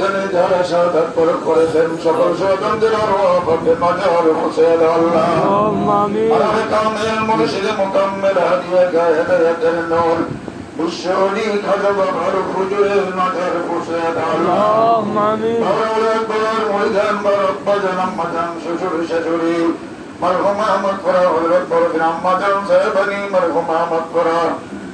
জন্য যারা শাহাদাত বরণ করেছেন। সকল শহীদদের আরোহকে মাঝার হোসেন আল্লাহ। আরে কামেল মুর্শিদ মুকাম্মেল হাদিয়া গায়েদায়াতের নূর। বিশ্বনি খাজা বাবার হুজুরের মাঝার হোসেন আল্লাহ। আমিন আরে একবার ময়দান বাবা জনম মাদান শ্বশুর শাশুড়ি। মরহুমা মকবরা হযরত বড় গ্রাম মাদান সাহেবানি মরহুমা মকবরা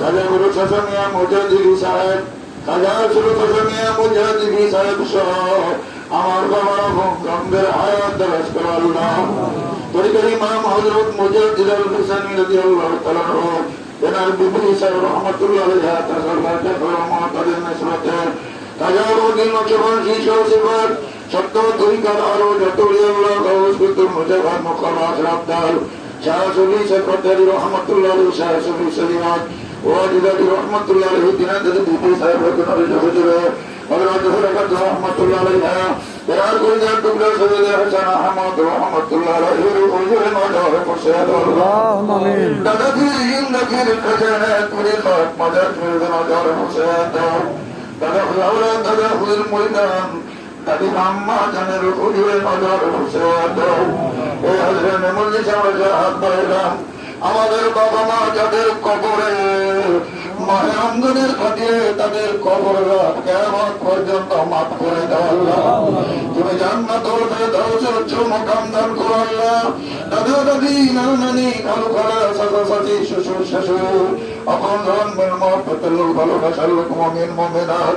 খাজা গুরু শাসনিয়া মুজাদিদি সাহেব খাজা শুরু শাসনিয়া মুজাদিদি সাহেব সহ আমার বাবার গঙ্গের আয়াত দরজ করো আল্লাহ তরিকার ইমাম হজরত মুজাদ্দিদ আল হুসাইনি রাদিয়াল্লাহু তাআলা এনার বিবি সাহেব রহমাতুল্লাহ আলাইহা তাসাল্লাতে রহমাতুল নসরতে তাজারুদ্দিন নকশবন শিশু সিফার সত্য তরিকার আরও যত আল্লাহ গৌসকুত মুজাফর মুখামাস রাবদাল শাহ সুবি সেক্রেটারি রহমাতুল্লাহ আলাইহি, শাহ সুবি সলিমাত ওয়াজিদাতি রহমাতুল্লাহ আলাইহি দিনাতে বিবি সাহেব রহমাতুল্লাহ হুজুরে হযরত হুরাকাত রহমাতুল্লাহ আলাইহা তেরার গুলজার টুকরা সৈয়দ হাসান আহমদ রহমাতুল্লাহ আলাইহি হুজুরে নজর বসে আল্লাহ اللهم آمين দাদা ফির নকির খজানা করে পাক মাজার ফির নজর বসে দাও দাদা ফুলাওলা দাদা ফুল ময়দান দাদি আম্মা জানের হুজুরে নজর বসে দাও এই হযরত মুল্লি সাহেব হাত বাড়ালাম আমাদের বাবা মা যাদের কবরে মায়ের ঘটিয়ে তাদের কবর কেমন পর্যন্ত মাফ করে দাও আল্লাহ। তুমি জান্নাত হতে দাও উচ্চ মকাম দান করো আল্লাহ। দাদা, দাদি, নানা, নানি কালু খালা চাচা চাচি শ্বশুর শাশুর আপন জন্মের মহব্বতের লোক, ভালোবাসার লোক, মমিন মমিনাথ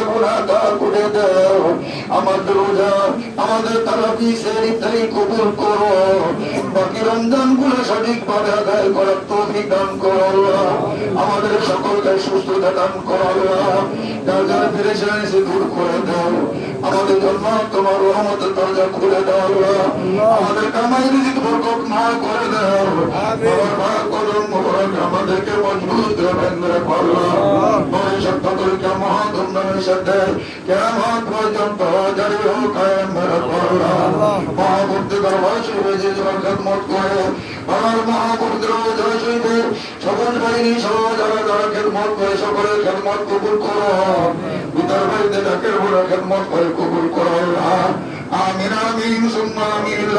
গুনাহ করে দাও। আমাদের রোজা আমাদের তারাবি সেরি কবুল করো। বাকি রমজানগুলো সঠিকভাবে আদায় করার তৌফিক দান করো আমাদের সকলকে সুস্থতা দান করো যার সে দূর করে দাও। আমাদের জন্য তোমার রহমতের দরজা খুলে দাও আমাদের কামাই রিজিক বরকত না করে দাও। আমাদেরকে মজবুত ভেঙ্গে পাল্লা মহাধুমধামের কেমন পর্যন্ত জারি কায়েম মহাভক্তি দরবার শিবে যে খেদমত করে আমার মহাভক্তি জয় সকল বাহিনী সহ যারা যারা খেদমত করে সকলের খেদমত কবুল করো বিদার বাড়িতে ডাকের বড় খেদমত করে কবুল করো আমিন আমিন সুম্মা আমিন